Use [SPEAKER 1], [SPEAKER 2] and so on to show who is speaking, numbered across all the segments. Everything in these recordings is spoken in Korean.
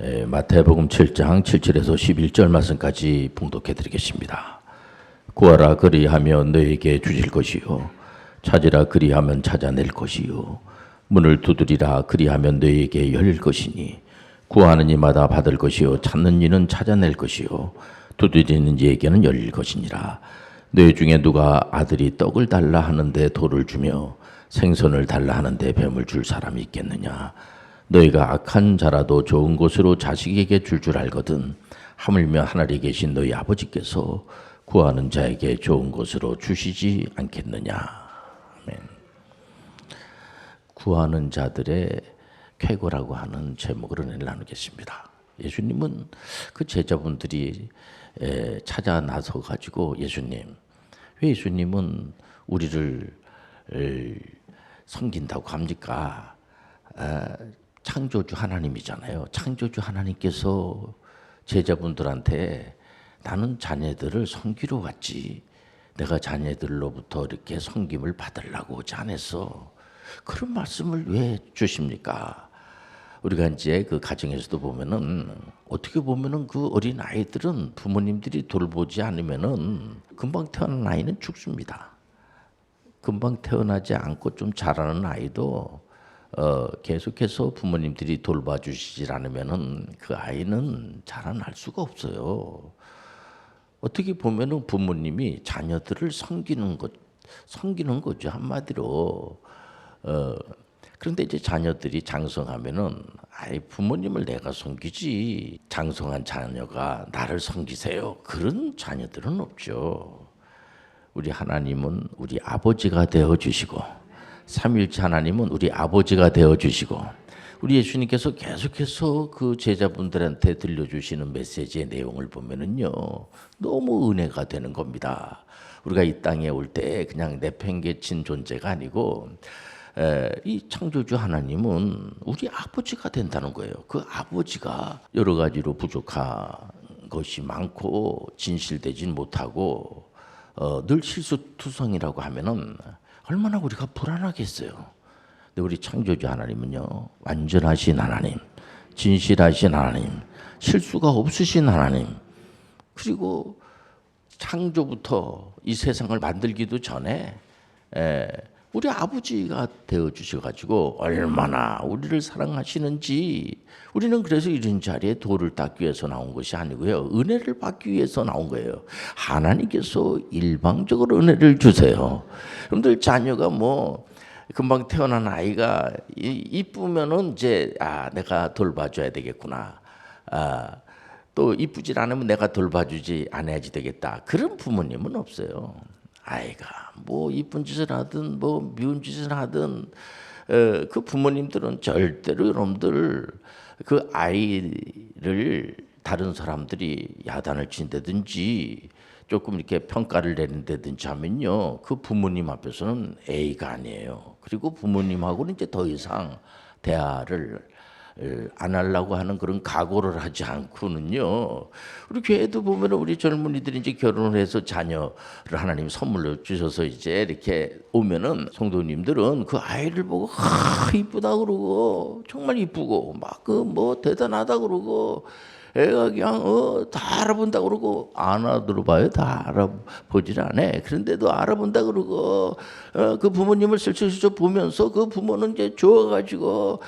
[SPEAKER 1] 에, 마태복음 7장 77에서 11절 말씀까지 봉독해 드리겠습니다. 구하라 그리하면 너에게 주실 것이요. 찾으라 그리하면 찾아낼 것이요. 문을 두드리라 그리하면 너에게 열릴 것이니 구하는 이마다 받을 것이요 찾는 이는 찾아낼 것이요. 두드리는 이에게는 열릴 것이니라. 너희 중에 누가 아들이 떡을 달라 하는데 돌을 주며 생선을 달라 하는데 뱀을 줄 사람이 있겠느냐 너희가 악한 자라도 좋은 곳으로 자식에게 줄 줄 알거든 하물며 하늘에 계신 너희 아버지께서 구하는 자에게 좋은 곳으로 주시지 않겠느냐 아멘. 구하는 자들의 쾌거라고 하는 제목으로 나누겠습니다. 예수님은 그 제자분들이 에, 찾아 나서 가지고 예수님 왜 예수님은 우리를 을, 섬긴다고 합니까? 아, 창조주 하나님이잖아요. 창조주 하나님께서 제자분들한테 나는 자녀들을 섬기러 왔지. 내가 자녀들로부터 이렇게 섬김을 받으려고 오지 않았어. 그런 말씀을 왜 주십니까? 우리가 이제 그 가정에서도 보면은 어떻게 보면은 그 어린 아이들은 부모님들이 돌보지 않으면은 금방 태어난 아이는 죽습니다. 금방 태어나지 않고 좀 자라는 아이도 어, 계속해서 부모님들이 돌봐주시질 않으면은 그 아이는 자라날 수가 없어요. 어떻게 보면은 부모님이 자녀들을 섬기는 것, 섬기는 거죠 한마디로. 어, 그런데 이제 자녀들이 장성하면은 아이 부모님을 내가 섬기지 장성한 자녀가 나를 섬기세요. 그런 자녀들은 없죠. 우리 하나님은 우리 아버지가 되어 주시고 삼일째 하나님은 우리 아버지가 되어 주시고 우리 예수님께서 계속해서 그 제자분들한테 들려주시는 메시지의 내용을 보면은요 너무 은혜가 되는 겁니다. 우리가 이 땅에 올 때 그냥 내팽개친 존재가 아니고 에, 이 창조주 하나님은 우리 아버지가 된다는 거예요. 그 아버지가 여러 가지로 부족한 것이 많고 진실되진 못하고 어, 늘 실수투성이라고 하면은 얼마나 우리가 불안하겠어요. 근데 우리 창조주 하나님은요 완전하신 하나님, 진실하신 하나님, 실수가 없으신 하나님, 그리고 창조부터 이 세상을 만들기도 전에 에, 우리 아버지가 되어 주셔 가지고 얼마나 우리를 사랑하시는지 우리는 그래서 이런 자리에 돌을 닦기 위해서 나온 것이 아니고요. 은혜를 받기 위해서 나온 거예요. 하나님께서 일방적으로 은혜를 주세요. 여러분들 자녀가 뭐 금방 태어난 아이가 이- 이쁘면은 이제 아 내가 돌봐줘야 되겠구나. 아, 또 이쁘질 않으면 내가 돌봐주지 않아야지 되겠다. 그런 부모님은 없어요 아이가 뭐 이쁜 짓을 하든 뭐 미운 짓을 하든 어, 그 부모님들은 절대로 여러분들 그 아이를 다른 사람들이 야단을 친다든지 조금 이렇게 평가를 내린다든지 하면요 그 부모님 앞에서는 A가 아니에요. 그리고 부모님하고는 이제 더 이상 대화를 에, 안 하려고 하는 그런 각오를 하지 않고는요. 우리 교회도 보면 우리 젊은이들이 이제 결혼을 해서 자녀를 하나님 선물로 주셔서 이제 이렇게 오면은 성도님들은 그 아이를 보고 하 이쁘다 그러고 정말 이쁘고 막 그 뭐 대단하다 그러고 애가 그냥 어, 다 알아본다 그러고 안 알아들어봐요. 다 알아보질 않아. 그런데도 알아본다 그러고 어, 그 부모님을 슬쩍슬쩍 보면서 그 부모는 이제 좋아가지고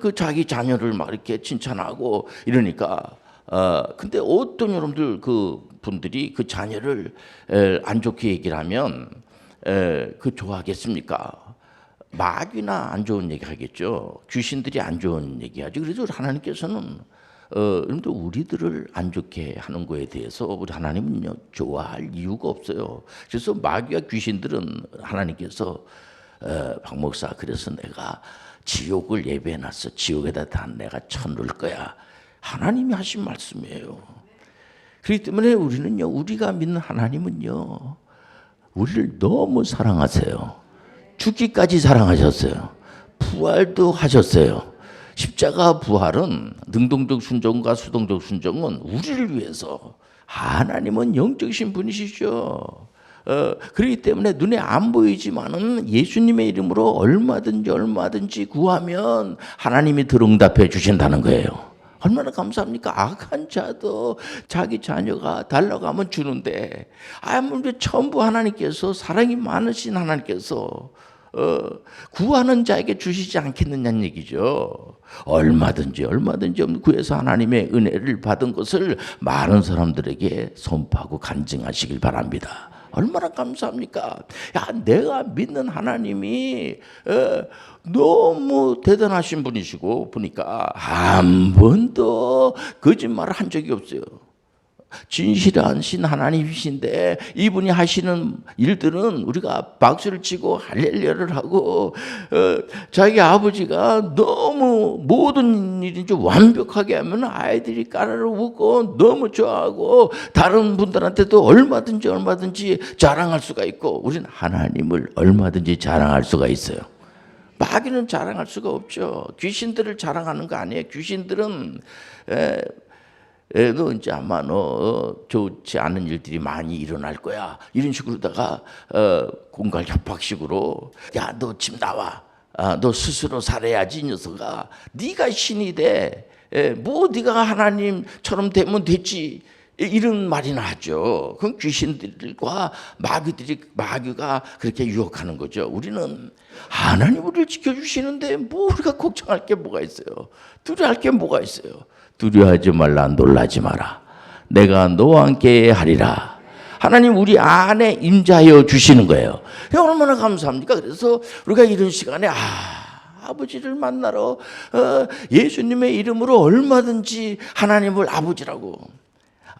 [SPEAKER 1] 그 자기 자녀를 막 이렇게 칭찬하고 이러니까 어, 근데 어떤 여러분들 그 분들이 그 자녀를 에, 안 좋게 얘기를 하면 에, 그 좋아하겠습니까? 마귀나 안 좋은 얘기 하겠죠. 귀신들이 안 좋은 얘기 하죠. 그래서 하나님께서는 어, 여러분들 우리들을 안 좋게 하는 거에 대해서 우리 하나님은요 좋아할 이유가 없어요. 그래서 마귀와 귀신들은 하나님께서 어, 박 목사 그래서 내가 지옥을 예배해놨어. 지옥에다 다 내가 쳐놓을 거야. 하나님이 하신 말씀이에요. 그렇기 때문에 우리는요 우리가 믿는 하나님은요 우리를 너무 사랑하세요. 죽기까지 사랑하셨어요. 부활도 하셨어요. 십자가 부활은 능동적 순종과 수동적 순종은 우리를 위해서 하나님은 영적이신 분이시죠. 어, 그렇기 때문에 눈에 안 보이지만은 예수님의 이름으로 얼마든지 얼마든지 구하면 하나님이 들응답해 주신다는 거예요. 얼마나 감사합니까? 악한 자도 자기 자녀가 달라가면 주는데 아무리 전부 하나님께서 사랑이 많으신 하나님께서 어, 구하는 자에게 주시지 않겠느냐는 얘기죠. 얼마든지 얼마든지 구해서 하나님의 은혜를 받은 것을 많은 사람들에게 선포하고 간증하시길 바랍니다. 얼마나 감사합니까? 야, 내가 믿는 하나님이 어, 너무 대단하신 분이시고 보니까 한 번도 거짓말을 한 적이 없어요. 진실하신 하나님이신데 이분이 하시는 일들은 우리가 박수를 치고 할렐루야를 하고 어, 자기 아버지가 너무 모든 좀 완벽하게 하면 아이들이 까르르 웃고 너무 좋아하고 다른 분들한테도 얼마든지 얼마든지 자랑할 수가 있고 우리는 하나님을 얼마든지 자랑할 수가 있어요. 마귀는 자랑할 수가 없죠. 귀신들을 자랑하는 거 아니에요. 귀신들은 에, 에, 너 이제 아마 너 어, 좋지 않은 일들이 많이 일어날 거야. 이런 식으로다가 어, 공갈 협박식으로 야 너 집 나와. 아, 너 스스로 살아야지 이 녀석아. 네가 신이 돼. 에, 뭐 네가 하나님처럼 되면 됐지. 이런 말이나 하죠. 그건 귀신들과 마귀들이 마귀가 그렇게 유혹하는 거죠. 우리는 하나님 우리를 지켜주시는데 뭐 우리가 걱정할 게 뭐가 있어요? 두려워할 게 뭐가 있어요? 두려워하지 말라 놀라지 마라. 내가 너와 함께 하리라. 하나님 우리 안에 임자하여 주시는 거예요. 얼마나 감사합니까? 그래서 우리가 이런 시간에 아 아버지를 만나러 어, 예수님의 이름으로 얼마든지 하나님을 아버지라고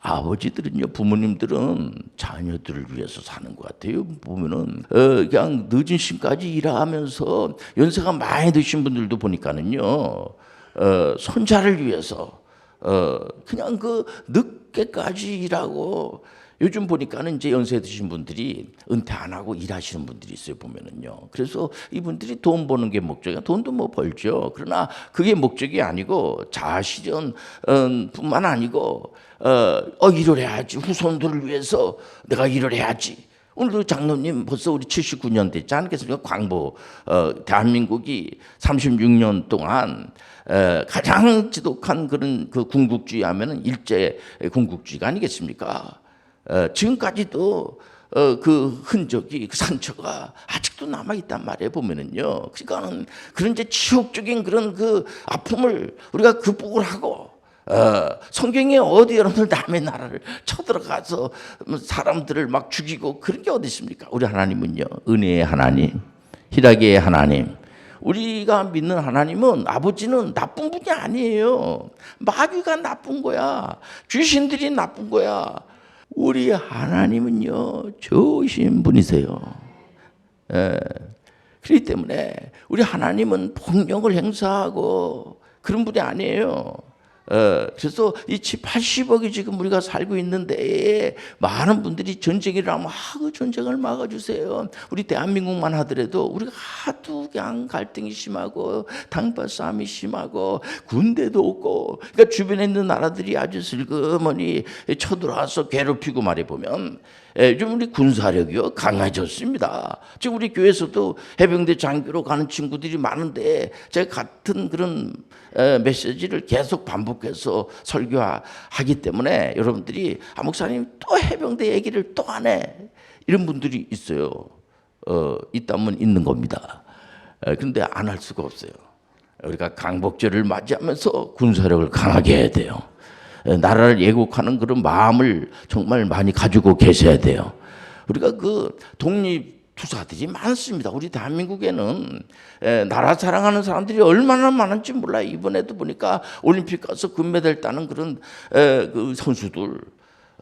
[SPEAKER 1] 아버지들은요, 부모님들은 자녀들을 위해서 사는 것 같아요. 보면은, 어, 그냥 늦은 시까지 일하면서 연세가 많이 드신 분들도 보니까는요, 어, 손자를 위해서, 어, 그냥 그 늦게까지 일하고, 요즘 보니까는 이제 연세 드신 분들이 은퇴 안 하고 일하시는 분들이 있어요 보면은요. 그래서 이분들이 돈 버는 게 목적이야. 돈도 뭐 벌죠. 그러나 그게 목적이 아니고 자아실현뿐만 아니고 어, 어 일을 해야지 후손들을 위해서 내가 일을 해야지. 오늘도 장로님 벌써 우리 79년 됐지 않겠습니까? 광보 어, 대한민국이 36년 동안 어, 가장 지독한 그런 그 군국주의 하면은 일제 군국주의가 아니겠습니까? 어, 지금까지도 어, 그 흔적이 그 상처가 아직도 남아 있단 말이에요 보면은요. 그러니까는 그런 이제 치욕적인 그런 그 아픔을 우리가 극복을 하고 어, 성경에 어디 여러분들 남의 나라를 쳐들어가서 사람들을 막 죽이고 그런 게 어디 있습니까? 우리 하나님은요 은혜의 하나님, 희락의 하나님. 우리가 믿는 하나님은 아버지는 나쁜 분이 아니에요. 마귀가 나쁜 거야. 귀신들이 나쁜 거야. 우리 하나님은요 좋으신 분이세요. 예. 그렇기 때문에 우리 하나님은 폭력을 행사하고 그런 분이 아니에요. 어, 그래서 이 80억이 지금 우리가 살고 있는데 많은 분들이 전쟁이 일어나면 아, 그 전쟁을 막아주세요. 우리 대한민국만 하더라도 우리가 하도 그냥 갈등이 심하고 당파 싸움이 심하고 군대도 없고 그러니까 주변에 있는 나라들이 아주 슬그머니 쳐들어와서 괴롭히고 말해 보면 예, 요즘 우리 군사력이요 강해졌습니다. 지금 우리 교회에서도 해병대 장교로 가는 친구들이 많은데 제가 같은 그런 메시지를 계속 반복해서 설교하기 때문에 여러분들이 아 목사님 또 해병대 얘기를 또 하네 이런 분들이 있어요. 어, 있다면 있는 겁니다. 그런데 안 할 수가 없어요. 우리가 강복절을 맞이하면서 군사력을 강하게 해야 돼요. 나라를 예국하는 그런 마음을 정말 많이 가지고 계셔야 돼요. 우리가 그 독립 투사들이 많습니다. 우리 대한민국에는 나라 사랑하는 사람들이 얼마나 많은지 몰라요. 이번에도 보니까 올림픽 가서 금메달 따는 그런 그 선수들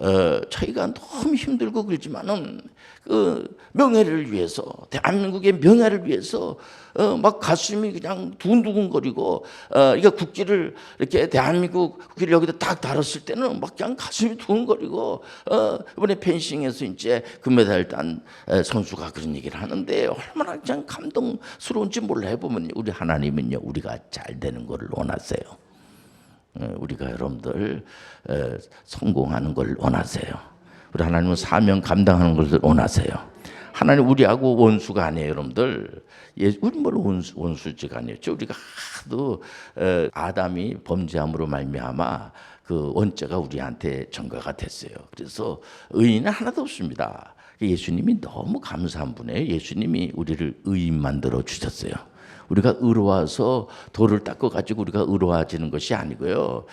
[SPEAKER 1] 어, 저희가 너무 힘들고 그렇지만은 그 명예를 위해서 대한민국의 명예를 위해서 어, 막 가슴이 그냥 두근두근거리고 어, 이게 국기를 이렇게 대한민국 국기를 여기다 딱 달았을 때는 막 그냥 가슴이 두근거리고 어, 이번에 펜싱에서 이제 금메달 딴 선수가 그런 얘기를 하는데 얼마나 그냥 감동스러운지 몰라 해보면 우리 하나님은요 우리가 잘 되는 것을 원하세요. 어, 우리가 여러분들 어, 성공하는 걸 원하세요. 우리 하나님은 사명 감당하는 것을 원하세요. 하나님 우리하고 원수가 아니에요, 여러분들. 예, 우리 뭘 원수, 원수지가 아니었죠. 우리가 하도 어, 아담이 범죄함으로 말미암아 그 원죄가 우리한테 전가가 됐어요. 그래서 의인은 하나도 없습니다. 예수님이 너무 감사한 분이에요. 예수님이 우리를 의인 만들어 주셨어요. 우리가 의로워서 돌을 닦아 가지고 우리가 의로워지는 것이 아니고요.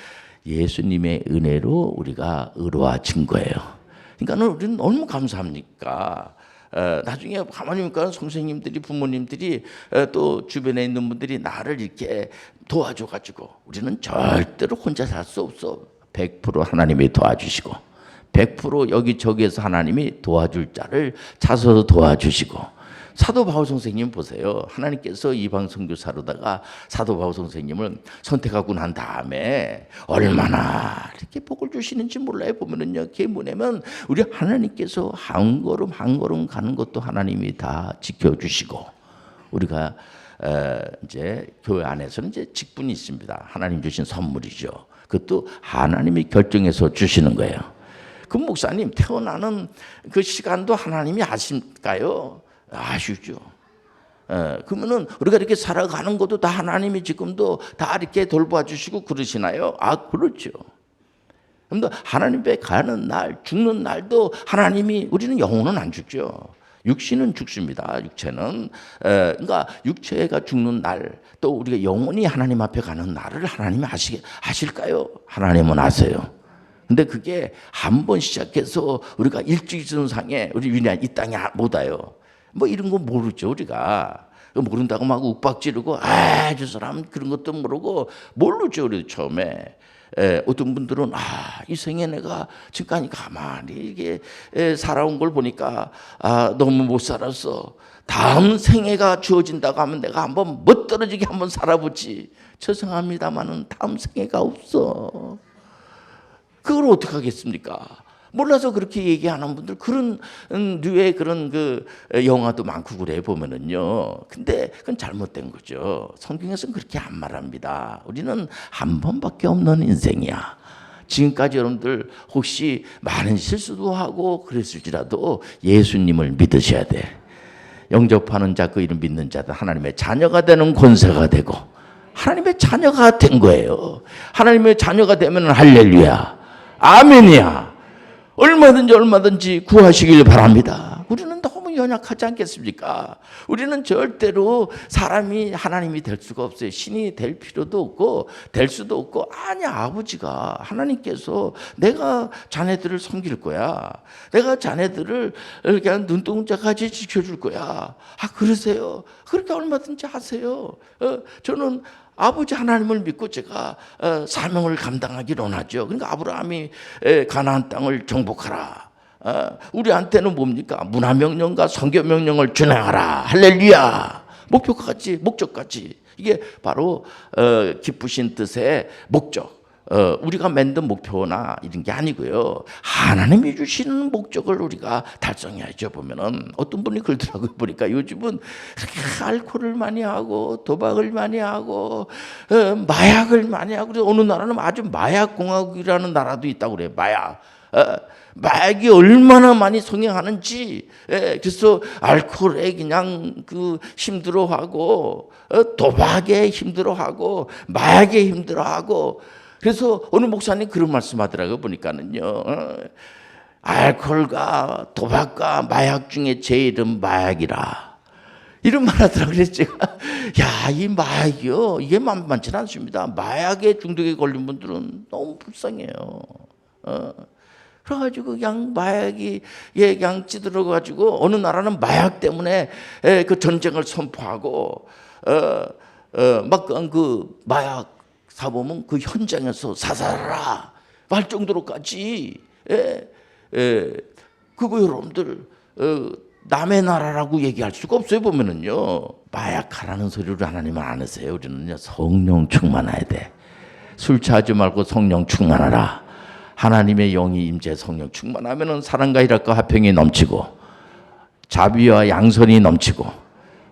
[SPEAKER 1] 예수님의 은혜로 우리가 의로워진 거예요. 그러니까 우리는 너무 감사합니까? 어, 나중에 가만히 보니까 선생님들이 부모님들이 어, 또 주변에 있는 분들이 나를 이렇게 도와줘 가지고 우리는 절대로 혼자 살 수 없어. 100% 하나님이 도와주시고 100% 여기저기에서 하나님이 도와줄 자를 찾아서 도와주시고 사도 바울 선생님 보세요. 하나님께서 이방 선교사로다가 사도 바울 선생님을 선택하고 난 다음에 얼마나 이렇게 복을 주시는지 몰라요. 보면은요. 계문에면 우리 하나님께서 한 걸음 한 걸음 가는 것도 하나님이 다 지켜 주시고 우리가 어, 이제 교회 안에서는 이제 직분이 있습니다. 하나님 주신 선물이죠. 그것도 하나님이 결정해서 주시는 거예요. 그 목사님 태어나는 그 시간도 하나님이 아실까요? 아시죠. 예, 그러면은 우리가 이렇게 살아가는 것도 다 하나님이 지금도 다 이렇게 돌봐 주시고 그러시나요? 아 그렇죠. 그런데 하나님 께 가는 날, 죽는 날도 하나님이 우리는 영혼은 안 죽죠. 육신은 죽습니다. 육체는 에, 그러니까 육체가 죽는 날, 또 우리가 영혼이 하나님 앞에 가는 날을 하나님이 아시 아실까요? 하나님은 아세요. 근데 그게 한 번 시작해서 우리가 일주일선상에 우리 위냐 이 땅에 못 와요. 뭐 이런 거 모르죠 우리가. 모른다고 막 욱박지르고 아저 사람 그런 것도 모르고 모르죠 우리 처음에. 에, 어떤 분들은 아, 이 생에 내가 지금까지 가만히 이게 에, 살아온 걸 보니까 아, 너무 못 살았어. 다음 생애가 주어진다고 하면 내가 한번 멋떨어지게 한번 살아보지. 죄송합니다만은 다음 생애가 없어. 그걸 어떻게 하겠습니까? 몰라서 그렇게 얘기하는 분들 그런 음, 류의 그런 그 영화도 많고 그래 보면은요. 근데 그건 잘못된 거죠. 성경에서는 그렇게 안 말합니다. 우리는 한 번밖에 없는 인생이야. 지금까지 여러분들 혹시 많은 실수도 하고 그랬을지라도 예수님을 믿으셔야 돼. 영접하는 자 그 이름 믿는 자들 하나님의 자녀가 되는 권세가 되고 하나님의 자녀가 된 거예요. 하나님의 자녀가 되면 할렐루야. 아멘이야. 얼마든지 얼마든지 구하시길 바랍니다. 우리는 너무 연약하지 않겠습니까? 우리는 절대로 사람이 하나님이 될 수가 없어요. 신이 될 필요도 없고 될 수도 없고 아니 아버지가 하나님께서 내가 자네들을 섬길 거야. 내가 자네들을 그냥 눈동자까지 지켜줄 거야. 아 그러세요? 그렇게 얼마든지 하세요. 어, 저는 아버지 하나님을 믿고 제가 어, 사명을 감당하기를 원하죠. 그러니까 아브라함이 에, 가나안 땅을 정복하라. 어, 우리한테는 뭡니까? 문화 명령과 성교 명령을 준행하라. 할렐루야. 목표까지 목적까지 이게 바로 어, 기쁘신 뜻의 목적. 어, 우리가 만든 목표나 이런 게 아니고요. 하나님이 주시는 목적을 우리가 달성해야죠. 보면은 어떤 분이 그러더라고요. 보니까 요즘은 알코올을 많이 하고 도박을 많이 하고 어, 마약을 많이 하고 그래서 어느 나라는 아주 마약 공화국이라는 나라도 있다고 그래요. 마약. 어, 마약이 얼마나 많이 성행하는지 예, 그래서 알코올에 그냥 그 힘들어하고 어, 도박에 힘들어하고 마약에 힘들어하고 그래서 어느 목사님 그런 말씀하더라고요 보니까는요. 어, 알코올과 도박과 마약 중에 제일은 마약이라. 이런 말 하더라고요. 그래서 야, 이 마약이요. 이게 만만치 않습니다. 마약에 중독에 걸린 분들은 너무 불쌍해요. 어. 그래가지고 그냥 마약이 예 그냥 찌들어가지고 어느 나라는 마약 때문에 예, 그 전쟁을 선포하고 어 어 막그 그 마약 사보면 그 현장에서 사살하라 말 정도로까지. 예, 예, 그거 여러분들 어, 남의 나라라고 얘기할 수가 없어요 보면은요. 마약하라는 소리를 하나님은 안 하세요. 우리는요 성령 충만해야 돼술 취하지 말고 성령 충만하라. 하나님의 영이 임재 성령 충만하면은 사랑과 희락과 화평이 넘치고 자비와 양선이 넘치고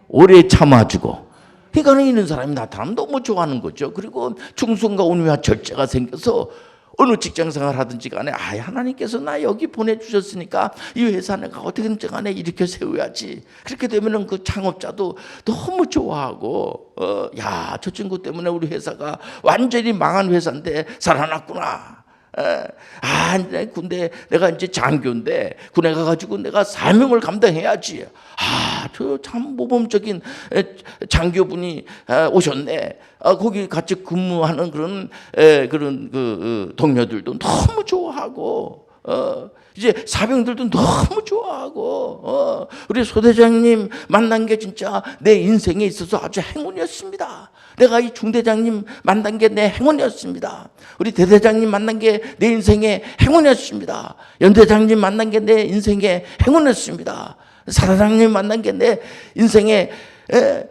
[SPEAKER 1] 오래 참아주고 그러니까 있는 사람이 나타나면 너무 좋아하는 거죠. 그리고 충성과 온유와 절제가 생겨서 어느 직장 생활 하든지 간에 아 하나님께서 나 여기 보내주셨으니까 이 회사 내가 어떻게든지 간에 이렇게 세워야지 그렇게 되면은 그 창업자도 너무 좋아하고 어 야 저 친구 때문에 우리 회사가 완전히 망한 회사인데 살아났구나 에, 아, 내 군대 내가 이제 장교인데 군에 가가지고 내가 사명을 감당해야지. 아, 저 참 모범적인 에, 장교분이 아, 오셨네. 아, 거기 같이 근무하는 그런 에, 그런 그 어, 동료들도 너무 좋아하고. 어, 이제 사병들도 너무 좋아하고 어, 우리 소대장님 만난 게 진짜 내 인생에 있어서 아주 행운이었습니다. 내가 이 중대장님 만난 게 내 행운이었습니다. 우리 대대장님 만난 게 내 인생의 행운이었습니다. 연대장님 만난 게 내 인생의 행운이었습니다. 사사장님 만난 게 내 인생의 에,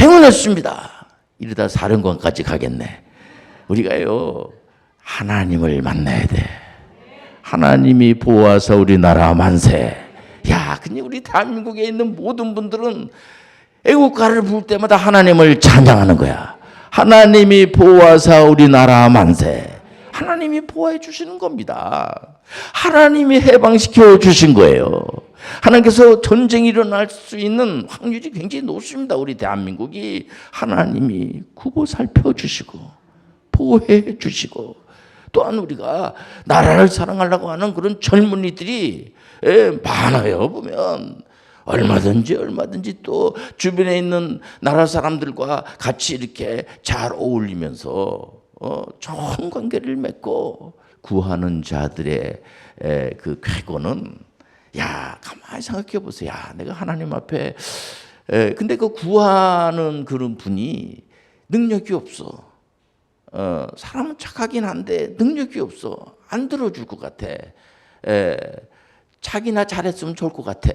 [SPEAKER 1] 행운이었습니다. 이러다 사령관까지 가겠네. 우리가요 하나님을 만나야 돼. 하나님이 보아서 우리나라 만세. 야, 근데 우리 대한민국에 있는 모든 분들은 애국가를 부를 때마다 하나님을 찬양하는 거야. 하나님이 보아서 우리나라 만세. 하나님이 보호해 주시는 겁니다. 하나님이 해방시켜 주신 거예요. 하나님께서 전쟁이 일어날 수 있는 확률이 굉장히 높습니다. 우리 대한민국이 하나님이 구보 살펴 주시고 보호해 주시고 또한 우리가 나라를 사랑하려고 하는 그런 젊은이들이 예, 많아요 보면 얼마든지 얼마든지 또 주변에 있는 나라 사람들과 같이 이렇게 잘 어울리면서 어, 좋은 관계를 맺고 구하는 자들의 에, 그 쾌거는 야 가만히 생각해 보세요. 야 내가 하나님 앞에 에, 근데 그 구하는 그런 분이 능력이 없어. 어, 사람은 착하긴 한데 능력이 없어. 안 들어줄 것 같아. 에, 자기나 잘했으면 좋을 것 같아.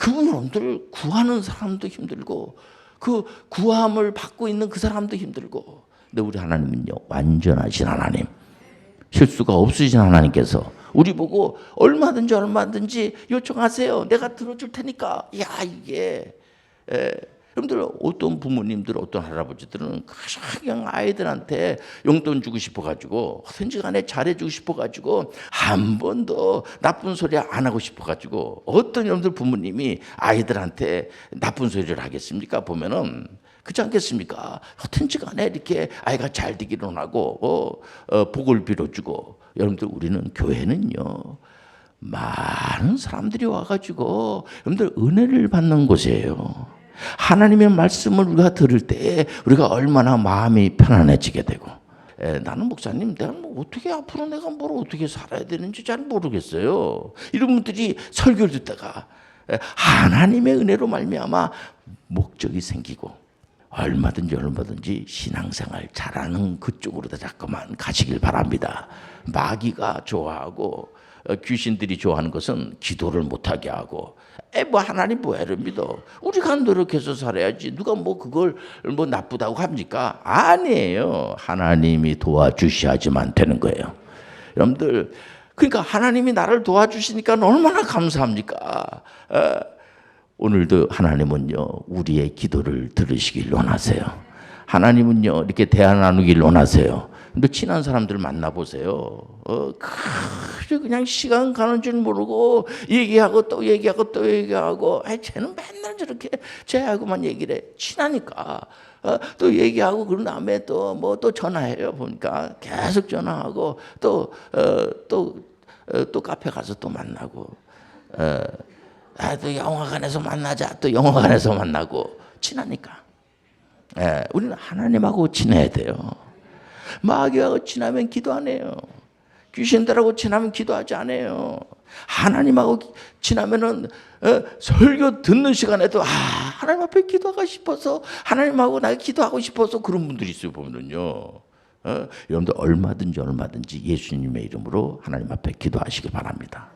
[SPEAKER 1] 그분들 구하는 사람도 힘들고 그 구함을 받고 있는 그 사람도 힘들고. 근데 우리 하나님은요 완전하신 하나님, 실수가 없으신 하나님께서 우리 보고 얼마든지 얼마든지 요청하세요. 내가 들어줄 테니까. 야 이게 에, 여러분들 어떤 부모님들 어떤 할아버지들은 그냥 아이들한테 용돈 주고 싶어 가지고 어떤지 간에 잘해 주고 싶어 가지고 한 번도 나쁜 소리 안 하고 싶어 가지고 어떤 여러분들 부모님이 아이들한테 나쁜 소리를 하겠습니까 보면은 그렇지 않겠습니까? 어떤지 간에 이렇게 아이가 잘 되기를 원하고 어, 어, 복을 빌어주고 여러분들 우리는 교회는요 많은 사람들이 와가지고 여러분들 은혜를 받는 곳이에요. 하나님의 말씀을 우리가 들을 때 우리가 얼마나 마음이 편안해지게 되고 에, 나는 목사님 내가 뭐 어떻게 앞으로 내가 뭘 어떻게 살아야 되는지 잘 모르겠어요. 이런 분들이 설교를 듣다가 에, 하나님의 은혜로 말미암아 목적이 생기고 얼마든지 얼마든지 신앙생활 잘하는 그쪽으로 다 자꾸만 가시길 바랍니다. 마귀가 좋아하고 어, 귀신들이 좋아하는 것은 기도를 못하게 하고 에뭐 하나님 뭐야를 믿어? 우리가 노력해서 살아야지. 누가 뭐 그걸 뭐 나쁘다고 합니까? 아니에요. 하나님이 도와주셔야지만 되는 거예요. 여러분들 그러니까 하나님이 나를 도와주시니까 얼마나 감사합니까? 어, 오늘도 하나님은요 우리의 기도를 들으시길 원하세요. 하나님은요 이렇게 대화 나누길 원하세요 근데 친한 사람들 만나보세요. 어, 그냥 시간 가는 줄 모르고 얘기하고 또 얘기하고 또 얘기하고 아 쟤는 맨날 저렇게 쟤하고만 얘기를 해. 친하니까. 어, 또 얘기하고 그런 다음에 또 뭐 또 전화해요 보니까 계속 전화하고 또 어, 또, 어, 또 카페 가서 또 만나고 어, 아, 또 영화관에서 만나자 또 영화관에서 만나고 친하니까 예, 우리는 하나님하고 친해야 돼요. 마귀하고 친하면 기도 안 해요. 귀신들하고 친하면 기도하지 않아요. 하나님하고 친하면은 어, 설교 듣는 시간에도 아 하나님 앞에 기도하고 싶어서 하나님하고 나 기도하고 싶어서 그런 분들이 있어요 보면은요. 어, 여러분들 얼마든지 얼마든지 예수님의 이름으로 하나님 앞에 기도하시기 바랍니다.